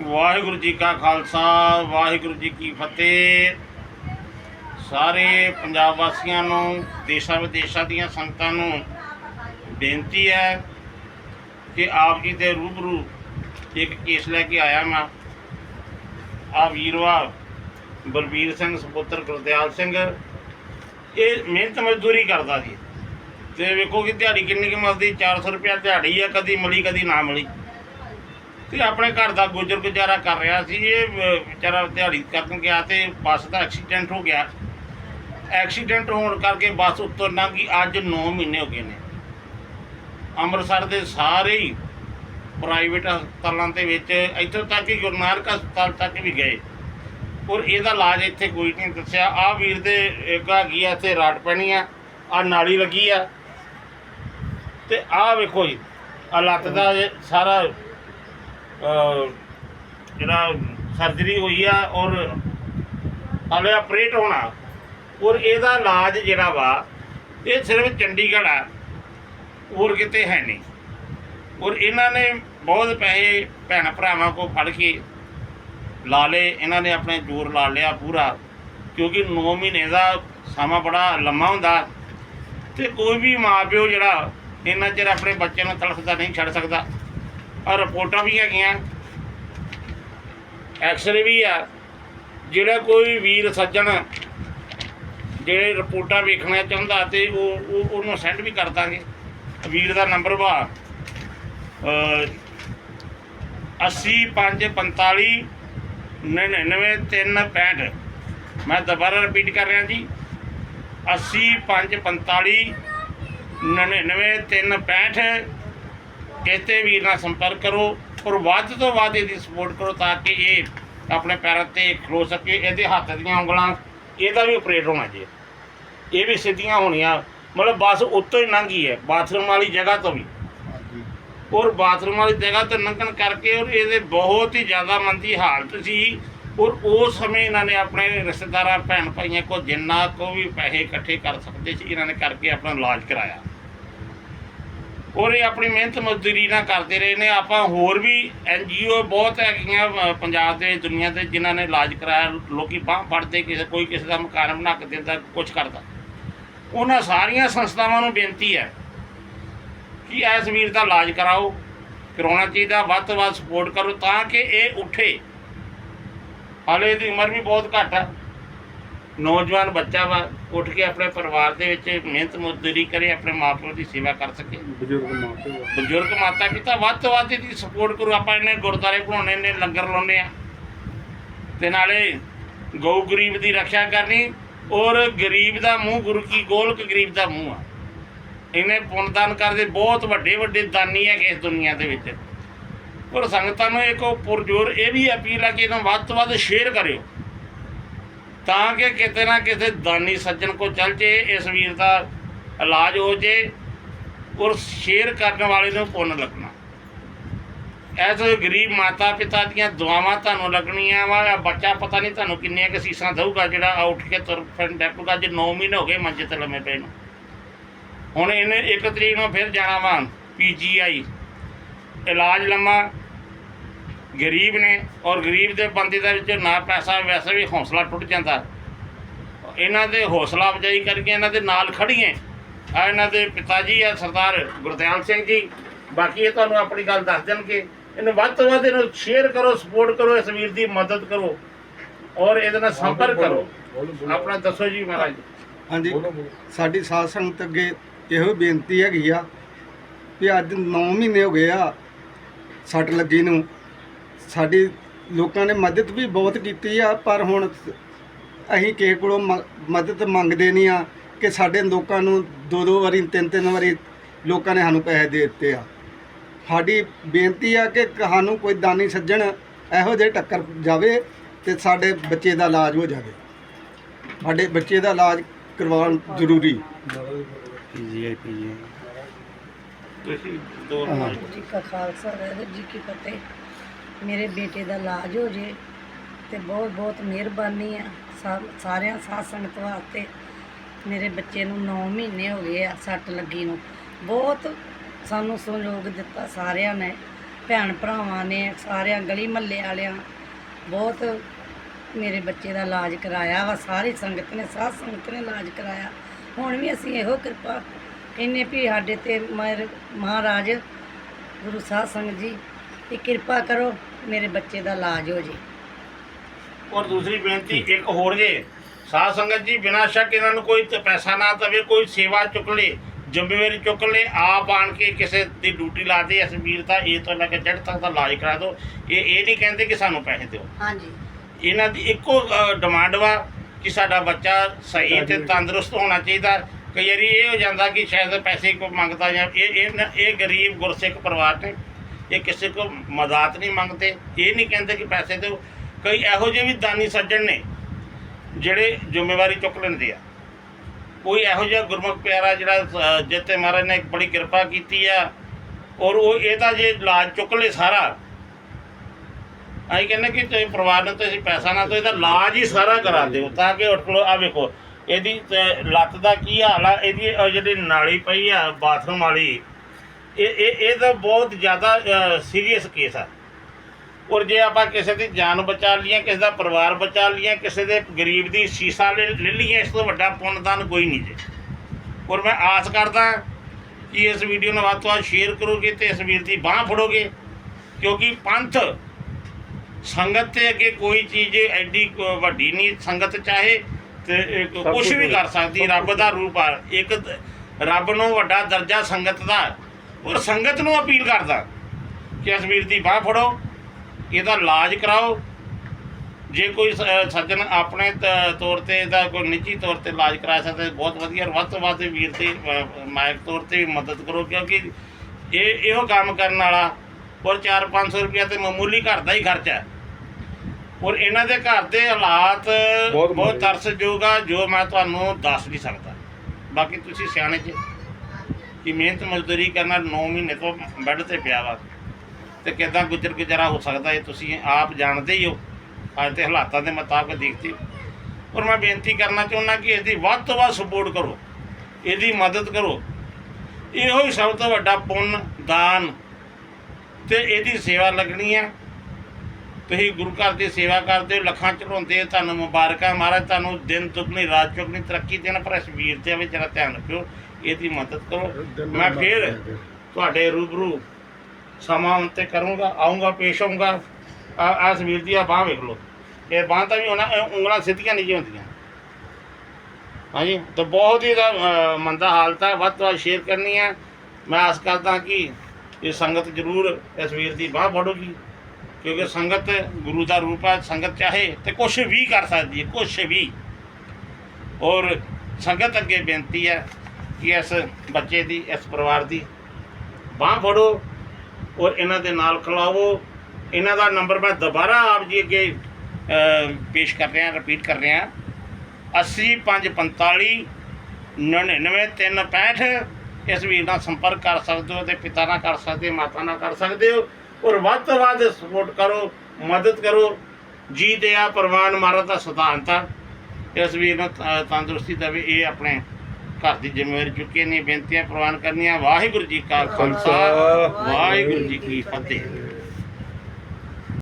ਵਾਹਿਗੁਰੂ ਜੀ ਕਾ ਖਾਲਸਾ, ਵਾਹਿਗੁਰੂ ਜੀ ਕੀ ਫਤਿਹ। ਸਾਰੇ ਪੰਜਾਬ ਵਾਸੀਆਂ ਨੂੰ, ਦੇਸ਼ਾਂ ਵਿਦੇਸ਼ਾਂ ਦੀਆਂ ਸੰਗਤਾਂ ਨੂੰ ਬੇਨਤੀ ਹੈ ਕਿ ਆਪ ਜੀ ਦੇ ਰੂਬਰੂ ਇੱਕ ਕੇਸ ਲੈ ਕੇ ਆਇਆ ਮੈਂ ਆ ਵੀਰਵਾ ਬਲਬੀਰ ਸਿੰਘ, ਸੁਪੁੱਤਰ ਗੁਰਦਿਆਲ ਸਿੰਘ। ਇਹ ਮਿਹਨਤ ਮਜ਼ਦੂਰੀ ਕਰਦਾ ਜੀ। ਤੇ ਵੇਖੋ ਕਿ ਦਿਹਾੜੀ ਕਿੰਨੀ ਕੁ ਮਿਲਦੀ 400 ਰੁਪਏ ਦਿਹਾੜੀ ਆ, ਕਦੀ ਮਿਲੀ, ਕਦੀ ਨਾ ਮਿਲੀ। ਤੇ ਆਪਣੇ ਘਰ ਦਾ ਗੁਜ਼ਰ ਗੁਜ਼ਾਰਾ ਕਰ ਰਿਹਾ ਸੀ, ਇਹ ਵਿਚਾਰਾ ਦਿਹਾੜੀ ਕਰਨ ਗਿਆ ਤੇ ਬੱਸ ਦਾ ਐਕਸੀਡੈਂਟ ਹੋ ਗਿਆ। ਐਕਸੀਡੈਂਟ ਹੋਣ ਕਰਕੇ ਬੱਸ ਉੱਤੋਂ ਲੰਘੀ, ਅੱਜ 9 ਮਹੀਨੇ ਹੋ ਗਏ ਨੇ। ਅੰਮ੍ਰਿਤਸਰ ਦੇ ਸਾਰੇ ਹੀ ਪ੍ਰਾਈਵੇਟ ਹਸਪਤਾਲਾਂ ਦੇ ਵਿੱਚ ਇੱਥੋਂ ਤੱਕ ਕਿ ਗੁਰੂ ਨਾਨਕ ਹਸਪਤਾਲ ਤੱਕ ਵੀ ਗਏ। ਔਰ ਇਹਦਾ ਇਲਾਜ ਇੱਥੇ ਕੋਈ ਨਹੀਂ ਦੱਸਿਆ। ਆ ਵੀਰ ਦੇ ਇੱਕ ਹੈਗੀ ਆ, ਇੱਥੇ ਰਾਟ ਪੈਣੀ ਆ ਆ ਨਾਲੀ ਲੱਗੀ ਆ। ਤੇ ਆ ਵੇਖੋ ਜੀ ਆ ਲੱਤ ਦਾ ਸਾਰਾ ਜਿਹੜਾ ਸਰਜਰੀ ਹੋਈ ਆ ਔਰ ਹਾਲੇ ਆਪਰੇਟ ਹੋਣਾ, ਔਰ ਇਹਦਾ ਇਲਾਜ ਜਿਹੜਾ ਵਾ, ਇਹ ਸਿਰਫ ਚੰਡੀਗੜ੍ਹ ਆ, ਹੋਰ ਕਿਤੇ ਹੈ ਨਹੀਂ। ਔਰ ਇਹਨਾਂ ਨੇ ਬਹੁਤ ਪੈਸੇ ਭੈਣ ਭਰਾਵਾਂ ਕੋ ਫੜ ਕੇ ਲਾ ਲਏ, ਇਹਨਾਂ ਨੇ ਆਪਣੇ ਜ਼ੋਰ ਲਾ ਲਿਆ ਪੂਰਾ, ਕਿਉਂਕਿ 9 ਮਹੀਨੇ ਦਾ ਸਮਾਂ ਬੜਾ ਲੰਮਾ ਹੁੰਦਾ ਤੇ ਕੋਈ ਵੀ ਮਾਪਿਓ ਜਿਹੜਾ ਇੰਨਾ ਚਿਰ ਆਪਣੇ ਬੱਚੇ ਨੂੰ ਤੜਫਦਾ ਨਹੀਂ, ਛੱਡ ਸਕਦਾ। ਆ ਰਿਪੋਰਟਾਂ ਵੀ ਹੈਗੀਆਂ। ਐਕਸਰੇ ਵੀ ਆ। ਜਿਹੜਾ ਕੋਈ ਵੀਰ ਸੱਜਣ ਜਿਹੜੇ ਰਿਪੋਰਟਾਂ ਵੇਖਣਾ ਚਾਹੁੰਦਾ ਤੇ ਉਹ ਉਹ- ਉਹਨੂੰ ਸੈਂਡ ਵੀ ਕਰ ਦਾਂਗੇ। ਵੀਰ ਦਾ ਨੰਬਰ ਵਾ ਅ 80545 99365 ਮੈਂ ਦੁਬਾਰਾ ਰਿਪੀਟ ਕਰ ਰਿਹਾ ਜੀ। 80545 99365 ਕਿਤੇ ਵੀਰ ਨਾਲ ਸੰਪਰਕ ਕਰੋ ਔਰ ਵੱਧ ਤੋਂ ਵੱਧ ਇਹਦੀ ਸਪੋਰਟ ਕਰੋ ਤਾਂ ਕਿ ਇਹ ਆਪਣੇ ਪੈਰਾਂ ਤੇ ਖਲੋ ਸਕੇ ਇਹਦੇ ਹੱਥ ਦੀਆਂ ਉਂਗਲਾਂ ਇਹਦਾ ਵੀ ਆਪਰੇਟ ਹੋਣਾ ਜੀ। ਇਹ ਵੀ ਸਿੱਧੀਆਂ ਹੋਣੀਆਂ ਮਤਲਬ ਬੱਸ ਉੱਤੋਂ ਹੀ ਲੰਘੀ ਹੈ ਬਾਥਰੂਮ ਵਾਲੀ ਜਗ੍ਹਾ ਤੋਂ ਵੀ। ਔਰ ਬਾਥਰੂਮ ਵਾਲੀ ਜਗ੍ਹਾ ਤੋਂ ਲੰਘਣ ਕਰਕੇ ਔਰ ਇਹਦੇ ਬਹੁਤ ਹੀ ਜ਼ਿਆਦਾ ਮੰਦੀ ਹਾਲਤ ਸੀ। ਔਰ ਉਸ ਸਮੇਂ ਇਹਨਾਂ ਨੇ ਆਪਣੇ ਰਿਸ਼ਤੇਦਾਰਾਂ ਭੈਣ ਭਾਈਆਂ ਕੋ ਜਿੰਨਾ ਕੋ ਵੀ ਪੈਸੇ ਇਕੱਠੇ ਕਰ ਸਕਦੇ ਸੀ ਇਹਨਾਂ ਨੇ ਕਰਕੇ ਆਪਣਾ ਇਲਾਜ ਕਰਾਇਆ। ਔਰ ਇਹ ਆਪਣੀ ਮਿਹਨਤ ਮਜ਼ਦੂਰੀ ਨਾਲ ਕਰਦੇ ਰਹੇ ਨੇ। ਆਪਾਂ ਹੋਰ ਵੀ ਐਨਜੀਓ ਬਹੁਤ ਹੈਗੀਆਂ ਪੰਜਾਬ ਦੇ, ਦੁਨੀਆ ਦੇ ਜਿਨ੍ਹਾਂ ਨੇ ਇਲਾਜ ਕਰਾਇਆ, ਲੋਕੀ ਬਾਂਹ ਫੜਦੇ, ਕਿਸੇ, ਕੋਈ ਕਿਸੇ ਦਾ ਮਕਾਨ ਬਣਾ ਕੇ ਦਿੰਦਾ ਕੁਝ ਕਰਦਾ। ਉਹਨਾਂ ਸਾਰੀਆਂ ਸੰਸਥਾਵਾਂ ਨੂੰ ਬੇਨਤੀ ਹੈ ਕਿ ਇਸ ਵੀਰ ਦਾ ਇਲਾਜ ਕਰਾਓ, ਕਰਾਉਣਾ ਚਾਹੀਦਾ, ਵੱਧ ਤੋਂ ਵੱਧ ਸਪੋਰਟ ਕਰੋ ਤਾਂ ਕਿ ਇਹ ਉੱਠੇ। ਹਾਲੇ ਇਹਦੀ ਉਮਰ ਵੀ ਬਹੁਤ ਘੱਟ ਆ। ਨੌਜਵਾਨ ਬੱਚਾ ਵਾ ਉੱਠ ਕੇ ਆਪਣੇ ਪਰਿਵਾਰ ਦੇ ਵਿੱਚ ਮਿਹਨਤ ਮਜ਼ਦੂਰੀ ਕਰੇ ਆਪਣੇ ਮਾਪਿਆਂ ਦੀ ਸੇਵਾ ਕਰ ਸਕੇ। ਬਜ਼ੁਰਗ ਮਾਪੇ। ਬਜ਼ੁਰਗ ਮਾਤਾ ਪਿਤਾ ਵੱਧ ਤੋਂ ਵੱਧ ਇਹਦੀ ਸਪੋਰਟ ਕਰੋ ਆਪਾਂ ਇਹਨੇ ਗੁਰਦਾਰੇ ਬਣਾਉਣੇ ਨੇ ਲੰਗਰ ਲਾਉਣੇ ਆ। ਤੇ ਨਾਲੇ ਗਊ ਗਰੀਬ ਦੀ ਰੱਖਿਆ ਕਰਨੀ ਔਰ ਗਰੀਬ ਦਾ ਮੂੰਹ ਗੁਰੂ ਕੀ ਗੋਲਕ ਗਰੀਬ ਦਾ ਮੂੰਹ ਆ। ਇਹਨੇ ਪੁੰਨਦਾਨ ਕਰਦੇ ਬਹੁਤ ਵੱਡੇ ਵੱਡੇ ਦਾਨੀ ਹੈਗੇ ਇਸ ਦੁਨੀਆ ਦੇ ਵਿੱਚ। ਔਰ ਸੰਗਤਾਂ ਨੂੰ ਇੱਕ ਪੁਰਜੋਰ ਇਹ ਵੀ ਅਪੀਲ ਆ ਕਿ ਇਹਨੂੰ ਵੱਧ ਤੋਂ ਵੱਧ ਸ਼ੇਅਰ ਕਰਿਓ। ਤਾਂ ਕਿ ਕਿਤੇ ਨਾ ਕਿਤੇ ਦਾਨੀ ਸੱਜਣ ਕੋ ਚੱਲ ਜੇ, ਇਸ ਵੀਰ ਦਾ ਇਲਾਜ ਹੋ ਜੇ ਔਰ ਸ਼ੇਅਰ ਕਰਨ ਵਾਲੇ ਨੂੰ ਪੁੰਨ ਲੱਗਣਾ। ਐਸ ਗਰੀਬ ਮਾਤਾ ਪਿਤਾ ਦੀਆਂ ਦੁਆਵਾਂ ਤੁਹਾਨੂੰ ਲੱਗਣੀਆਂ ਵਾ ਬੱਚਾ ਪਤਾ ਨਹੀਂ ਤੁਹਾਨੂੰ ਕਿੰਨੀਆਂ ਕੁ ਸੀਸਾਂ ਦਊਗਾ, ਜਿਹੜਾ ਉੱਠ ਕੇ ਤੁਰ ਫਿਰ ਡੈਪੂਗਾ ਜੇ 9 ਮਹੀਨੇ ਹੋ ਗਏ ਮੰਜੇ ਤੇ ਲੰਮੇ ਪਏ ਨੂੰ। ਹੁਣ ਇਹਨੇ ਇੱਕ ਤਰੀਕ ਨੂੰ ਫਿਰ ਜਾਣਾ ਵਾ ਪੀਜੀਆਈ ਇਲਾਜ ਲੰਮਾ ਗਰੀਬ ਨੇ ਔਰ ਗਰੀਬ ਦੇ ਬੰਦੇ ਦੇ ਵਿੱਚ ਨਾ ਪੈਸਾ, ਵੈਸੇ ਵੀ ਹੌਸਲਾ ਟੁੱਟ ਜਾਂਦਾ। ਇਹਨਾਂ ਦੇ ਹੌਸਲਾ ਅਫਜਾਈ ਕਰਕੇ ਇਹਨਾਂ ਦੇ ਨਾਲ ਖੜੀਏ ਆ ਇਹਨਾਂ ਦੇ ਪਿਤਾ ਜੀ ਆ ਸਰਦਾਰ ਗੁਰਦਿਆਲ ਸਿੰਘ ਜੀ। ਬਾਕੀ ਇਹ ਤੁਹਾਨੂੰ ਆਪਣੀ ਗੱਲ ਦੱਸ ਦੇਣਗੇ। ਇਹਨੂੰ ਵੱਧ ਤੋਂ ਵੱਧ ਇਹਨੂੰ ਸ਼ੇਅਰ ਕਰੋ ਸਪੋਰਟ ਕਰੋ, ਇਸ ਵੀਰ ਦੀ ਮਦਦ ਕਰੋ। ਔਰ ਇਹਦੇ ਨਾਲ ਸੰਪਰਕ ਕਰੋ। ਆਪਣਾ ਦੱਸੋ ਜੀ ਮਹਾਰਾਜ। ਹਾਂਜੀ। ਸਾਡੀ ਸਾਧ ਸੰਗਤ ਅੱਗੇ ਇਹੋ ਬੇਨਤੀ ਹੈਗੀ ਆ ਵੀ ਅੱਜ 9 ਮਹੀਨੇ ਹੋ ਗਏ ਆ ਸੱਟ ਲੱਗੀ ਨੂੰ। ਸਾਡੀ ਲੋਕਾਂ ਨੇ ਮਦਦ ਵੀ ਬਹੁਤ ਕੀਤੀ ਆ ਪਰ ਹੁਣ ਅਸੀਂ ਕਿਸੇ ਕੋਲੋਂ ਮ- ਮਦਦ ਮੰਗਦੇ ਨਹੀਂ ਆ ਕਿ ਸਾਡੇ ਲੋਕਾਂ ਨੂੰ ਦੋ ਦੋ ਵਾਰੀ ਤਿੰਨ ਤਿੰਨ ਵਾਰੀ ਲੋਕਾਂ ਨੇ ਸਾਨੂੰ ਪੈਸੇ ਦੇ ਦਿੱਤੇ ਆ। ਸਾਡੀ ਬੇਨਤੀ ਆ ਕਿ ਸਾਨੂੰ ਕੋਈ ਦਾਨੀ ਸੱਜਣ ਇਹੋ ਜਿਹੇ ਟੱਕਰ ਜਾਵੇ ਤੇ ਸਾਡੇ ਬੱਚੇ ਦਾ ਇਲਾਜ ਹੋ ਜਾਵੇ। ਸਾਡੇ ਬੱਚੇ ਦਾ ਇਲਾਜ ਕਰਵਾਉਣ ਜ਼ਰੂਰੀ। ਤੁਸੀਂ ਦੋ ਹਾਂ। ਮਿੰਟ ਜੀ ਕਾ ਖਾਲਸਾ ਵਾਹਿਗੁਰੂ ਜੀ ਕੀ ਫਤਿਹ। ਮੇਰੇ ਬੇਟੇ ਦਾ ਇਲਾਜ ਹੋ ਜੇ ਤੇ ਬਹੁਤ ਬਹੁਤ ਮਿਹਰਬਾਨੀ ਆ। ਸਾਰਿਆਂ ਸਾਧ ਸੰਗਤ ਵਾਸਤੇ ਮੇਰੇ ਬੱਚੇ ਨੂੰ 9 ਮਹੀਨੇ ਹੋ ਗਏ ਆ ਸੱਟ ਲੱਗੀ ਨੂੰ। ਬਹੁਤ ਸਾਨੂੰ ਸਹਿਯੋਗ ਦਿੱਤਾ ਸਾਰਿਆਂ ਨੇ, ਭੈਣ ਭਰਾਵਾਂ ਨੇ, ਸਾਰਿਆਂ ਗਲੀ ਮਹੱਲੇ ਵਾਲਿਆਂ। ਬਹੁਤ ਮੇਰੇ ਬੱਚੇ ਦਾ ਇਲਾਜ ਕਰਾਇਆ ਵਾ, ਸਾਰੀ ਸੰਗਤ ਨੇ ਸਾਧ ਸੰਗਤ ਨੇ ਇਲਾਜ ਕਰਾਇਆ। ਹੁਣ ਵੀ ਅਸੀਂ ਇਹੋ ਕਿਰਪਾ ਕਹਿੰਨੇ ਵੀ ਸਾਡੇ ਤੇ ਮਰ ਮਹਾਰਾਜ, ਗੁਰੂ ਸਾਹਿਬ ਸੰਗਤ ਜੀ ਇਹ ਕਿਰਪਾ ਕਰੋ ਮੇਰੇ ਬੱਚੇ ਦਾ ਇਲਾਜ ਹੋ ਜੇ। ਔਰ ਦੂਸਰੀ ਬੇਨਤੀ ਇੱਕ ਹੋਰ ਜੇ ਸਾਧ ਸੰਗਤ ਜੀ ਬਿਨਾਂ ਸ਼ੱਕ ਇਹਨਾਂ ਨੂੰ ਕੋਈ ਤੇ ਪੈਸਾ ਨਾ ਦਵੇ ਕੋਈ ਸੇਵਾ ਚੁੱਕ ਲੇ ਜ਼ਿੰਮੇਵਾਰੀ ਚੁੱਕ ਲੇ ਆਪ ਆਣ ਕੇ ਕਿਸੇ ਦੀ ਡਿਊਟੀ ਲਾ ਦੇ ਇਸ ਵੀਰ ਦਾ ਇਹ ਤੋਂ ਲੈ ਕੇ ਜੜ ਤੱਕ ਦਾ ਇਲਾਜ ਕਰਾ ਦਿਓ। ਇਹ ਇਹ ਨਹੀਂ ਕਹਿੰਦੇ ਕਿ ਸਾਨੂੰ ਪੈਸੇ ਦਿਓ। ਹਾਂਜੀ। ਇਹਨਾਂ ਦੀ ਇੱਕੋ ਡਿਮਾਂਡ ਵਾ ਕਿ ਸਾਡਾ ਬੱਚਾ ਸਹੀ ਤੇ ਤੰਦਰੁਸਤ ਹੋਣਾ ਚਾਹੀਦਾ। ਕਈ ਵਾਰੀ ਇਹ ਹੋ ਜਾਂਦਾ ਕਿ ਸ਼ਾਇਦ ਪੈਸੇ ਕੋ ਮੰਗਦਾ ਜਾਂ ਇਹ ਇਹ ਨ- ਇਹ ਗਰੀਬ ਗੁਰਸਿੱਖ ਪਰਿਵਾਰ ਨੇ ਇਹ ਕਿਸੇ ਕੋਲ ਮਦਦ ਨਹੀਂ ਮੰਗਦੇ, ਇਹ ਨਹੀਂ ਕਹਿੰਦੇ ਕਿ ਪੈਸੇ ਦਿਓ। ਕਈ ਇਹੋ ਜਿਹੇ ਵੀ ਦਾਨੀ ਸੱਜਣ ਨੇ, ਜਿਹੜੇ ਜ਼ਿੰਮੇਵਾਰੀ ਚੁੱਕ ਲੈਂਦੇ ਆ। ਕੋਈ ਇਹੋ ਜਿਹਾ ਗੁਰਮੁਖ ਪਿਆਰਾ ਜਿਹੜਾ ਜਿੱਤੇ ਮਹਾਰਾਜ ਨੇ ਬੜੀ ਕਿਰਪਾ ਕੀਤੀ ਆ, ਔਰ ਉਹ ਇਹਦਾ ਜੇ ਇਲਾਜ ਚੁੱਕ ਲੇ ਸਾਰਾ ਅਸੀਂ ਕਹਿੰਦੇ ਕਿ ਤੁਸੀਂ ਪਰਿਵਾਰ ਨੂੰ ਤੁਸੀਂ ਪੈਸਾ ਨਾ ਦਿਓ, ਇਹਦਾ ਇਲਾਜ ਹੀ ਸਾਰਾ ਕਰਾ ਦਿਓ, ਤਾਂ ਕਿ ਉੱਠ ਖਲੋ ਆ ਵੇਖੋ, ਇਹਦੀ ਲੱਤ ਦਾ ਕੀ ਹਾਲ ਆ, ਇਹਦੀ ਜਿਹੜੀ ਨਾਲੀ ਪਈ ਆ, ਬਾਥਰੂਮ ਵਾਲੀ ਇਹ ਇਹ ਇਹ ਤਾਂ ਬਹੁਤ ਜ਼ਿਆਦਾ ਸੀਰੀਅਸ ਕੇਸ ਆ। ਔਰ ਜੇ ਆਪਾਂ ਕਿਸੇ ਦੀ ਜਾਨ ਬਚਾ ਲਈਏ ਕਿਸੇ ਦਾ ਪਰਿਵਾਰ ਬਚਾ ਲਈਏ ਕਿਸੇ ਦੇ ਗਰੀਬ ਦੀ ਸੀਸਾ ਲੈ ਲਈਏ ਇਸ ਤੋਂ ਵੱਡਾ ਪੁੰਨਦਾਨ ਕੋਈ ਨਹੀਂ ਜੇ। ਔਰ ਮੈਂ ਆਸ ਕਰਦਾ ਕਿ ਇਸ ਵੀਡੀਓ ਨੂੰ ਵੱਧ ਤੋਂ ਵੱਧ ਸ਼ੇਅਰ ਕਰੋਗੇ ਤੇ ਇਸ ਵੀਰ ਦੀ ਬਾਹ ਫੜੋਗੇ। ਕਿਉਂਕਿ ਪੰਥ ਸੰਗਤ ਤੇ ਅੱਗੇ ਕੋਈ ਚੀਜ਼ ਐਡੀ ਵੱਡੀ ਨਹੀਂ ਸੰਗਤ ਚਾਹੇ ਤੇ ਕੁਝ ਵੀ ਕਰ ਸਕਦੀ ਰੱਬ ਦਾ ਰੂਪ ਆ। ਇੱਕ ਰੱਬ ਨੂੰ ਵੱਡਾ ਦਰਜਾ ਸੰਗਤ ਦਾ ਔਰ ਸੰਗਤ ਨੂੰ ਅਪੀਲ ਕਰਦਾ ਕਿ ਇਸ ਵੀਰ ਦੀ ਬਾਹ ਫੜੋ ਇਹਦਾ ਇਲਾਜ ਕਰਾਓ। ਜੇ ਕੋਈ ਸੱਜਣ ਆਪਣੇ ਤੌਰ ਤੇ ਇਹਦਾ ਕੋਈ ਨਿੱਜੀ ਤੌਰ ਤੇ ਇਲਾਜ ਕਰਾ ਸਕਦਾ ਬਹੁਤ ਵਧੀਆ। ਵੱਧ ਤੋਂ ਵੱਧ ਵੀਰ ਤੇ ਮਾਇਕ ਤੌਰ ਤੇ ਵੀ ਮਦਦ ਕਰੋ ਕਿਉਂਕਿ ਇਹ ਇਹੋ ਕੰਮ ਕਰਨ ਵਾਲਾ ਔਰ 4-500 ਰੁਪਇਆ ਤੇ ਮਾਮੂਲੀ ਘਰ ਦਾ ਹੀ ਖਰਚਾ ਹੈ। ਔਰ ਇਹਨਾਂ ਦੇ ਘਰ ਦੇ ਹਾਲਾਤ ਬਹੁਤ। ਤਰਸਯੋਗ ਆ ਜੋ ਮੈਂ ਤੁਹਾਨੂੰ ਦੱਸ ਨਹੀਂ ਸਕਦਾ। ਬਾਕੀ ਤੁਸੀਂ ਸਿਆਣੇ ਜੀ। ਕਿ ਮਿਹਨਤ ਮਜ਼ਦੂਰੀ ਕਰਨਾ 9 ਮਹੀਨੇ ਤੋਂ ਬੈੱਡ ਤੇ ਪਿਆ ਵਾ। ਤੇ ਕਿਦਾਂ ਗੁਜ਼ਰ ਗੁਜ਼ਾਰਾ ਹੋ ਸਕਦਾ ਇਹ ਤੁਸੀਂ ਆਪ ਜਾਣਦੇ ਹੀ ਹੋ। ਅੱਜ ਦੇ ਹਾਲਾਤਾਂ ਦੇ ਮੁਤਾਬਕ ਦੇਖਦੇ ਹੋ। ਔਰ ਮੈਂ ਬੇਨਤੀ ਕਰਨਾ ਚਾਹੁੰਦਾ ਕਿ ਇਸ ਦੀ ਵੱਧ ਤੋਂ ਵੱਧ ਸਪੋਰਟ ਕਰੋ। ਇਹਦੀ ਮਦਦ ਕਰੋ। ਇਹੋ ਹੀ ਸਭ ਤੋਂ ਵੱਡਾ ਪੁੰਨ, ਦਾਨ ਤੇ ਇਹਦੀ ਸੇਵਾ ਲੱਗਣੀ ਹੈ ਤੁਸੀਂ ਗੁਰੂ ਘਰ ਦੀ ਸੇਵਾ ਕਰਦੇ ਹੋ, ਲੱਖਾਂ ਚੜਾਉਂਦੇ ਤੁਹਾਨੂੰ ਮੁਬਾਰਕਾਂ ਮਹਾਰਾਜ, ਤੁਹਾਨੂੰ ਦਿਨ ਦੁਗਣੀ, ਰਾਤ ਚੌਗਣੀ, ਤਰੱਕੀ ਦੇਣ, ਪਰ ਇਸ ਵੀਰ ਤੇ ਵੀ ਜਰਾ ਧਿਆਨ ਰੱਖਿਓ। ਇਹਦੀ ਮਦਦ ਕਰੋ। ਮੈਂ ਫੇਰ ਤੁਹਾਡੇ ਰੂਬਰੂ ਸਮਾਂ ਤੇ ਕਰੂੰਗਾ ਆਉਂਗਾ ਪੇਸ਼ ਆਉਂਗਾ ਆ ਵੀਰ ਦੀ ਆ ਬਾਹ ਵੇਖ ਲਓ। ਇਹ ਬਾਹ ਤਾਂ ਵੀ ਹੋਣਾ ਉਂਗਲਾਂ ਸਿੱਧੀਆਂ ਨਹੀਂ ਹੁੰਦੀਆਂ। ਹਾਂਜੀ ਤਾਂ ਬਹੁਤ ਹੀ ਅ, ਮੰਦਾ ਹਾਲਤ ਹੈ। ਵੱਧ ਤੋਂ ਵੱਧ ਸ਼ੇਅਰ ਕਰਨੀ ਹੈ। ਮੈਂ ਆਸ ਕਰਦਾ ਕਿ ਇਹ ਸੰਗਤ ਜ਼ਰੂਰ ਇਸ ਵੀਰ ਦੀ ਬਾਹ ਫੜੂਗੀ। ਕਿਉਂਕਿ ਸੰਗਤ ਗੁਰੂ ਦਾ ਰੂਪ ਹੈ। ਸੰਗਤ ਚਾਹੇ ਤੇ ਕੁਛ ਵੀ ਕਰ ਸਕਦੀ ਹੈ ਕੁਛ ਵੀ। ਔਰ ਸੰਗਤ ਅੱਗੇ ਬੇਨਤੀ ਹੈ ਕਿ ਇਸ ਬੱਚੇ ਦੀ, ਇਸ ਪਰਿਵਾਰ ਦੀ ਬਾਹ ਫੜੋ ਔਰ ਇਹਨਾਂ ਦੇ ਨਾਲ ਖਿਲਾਓ ਇਹਨਾਂ ਦਾ ਨੰਬਰ ਮੈਂ ਦੁਬਾਰਾ ਆਪ ਜੀ ਅੱਗੇ ਪੇਸ਼ ਕਰ ਰਿਹਾ ਰਿਪੀਟ ਕਰ ਰਿਹਾ। 80545 99365 ਇਸ ਵੀਰ ਨਾਲ ਸੰਪਰਕ ਕਰ ਸਕਦੇ ਹੋ ਤੇ ਪਿਤਾ ਨਾਲ ਕਰ ਸਕਦੇ ਹੋ, ਮਾਤਾ ਨਾਲ ਕਰ ਸਕਦੇ ਹੋ ਔਰ ਵੱਧ ਤੋਂ ਵੱਧ ਸਪੋਰਟ ਕਰੋ, ਮਦਦ ਕਰੋ। ਜੀ ਦਇਆ ਪ੍ਰਵਾਨ ਮਾਰਨ ਦਾ ਸਿਧਾਂਤ ਆ। ਇਸ ਵੀਰ ਨੂੰ ਤ- ਤੰਦਰੁਸਤੀ ਦੇਵੇ, ਇਹ ਆਪਣੇ ਘਰ ਦੀ ਜ਼ਿੰਮੇਵਾਰੀ ਚੁੱਕੇ ਨੇ ਬੇਨਤੀਆਂ ਪ੍ਰਵਾਨ ਕਰਨੀਆਂ। ਵਾਹਿਗੁਰੂ ਜੀ ਕਾ ਖਾਲਸਾ ਵਾਹਿਗੁਰੂ ਜੀ ਕੀ ਫਤਿਹ।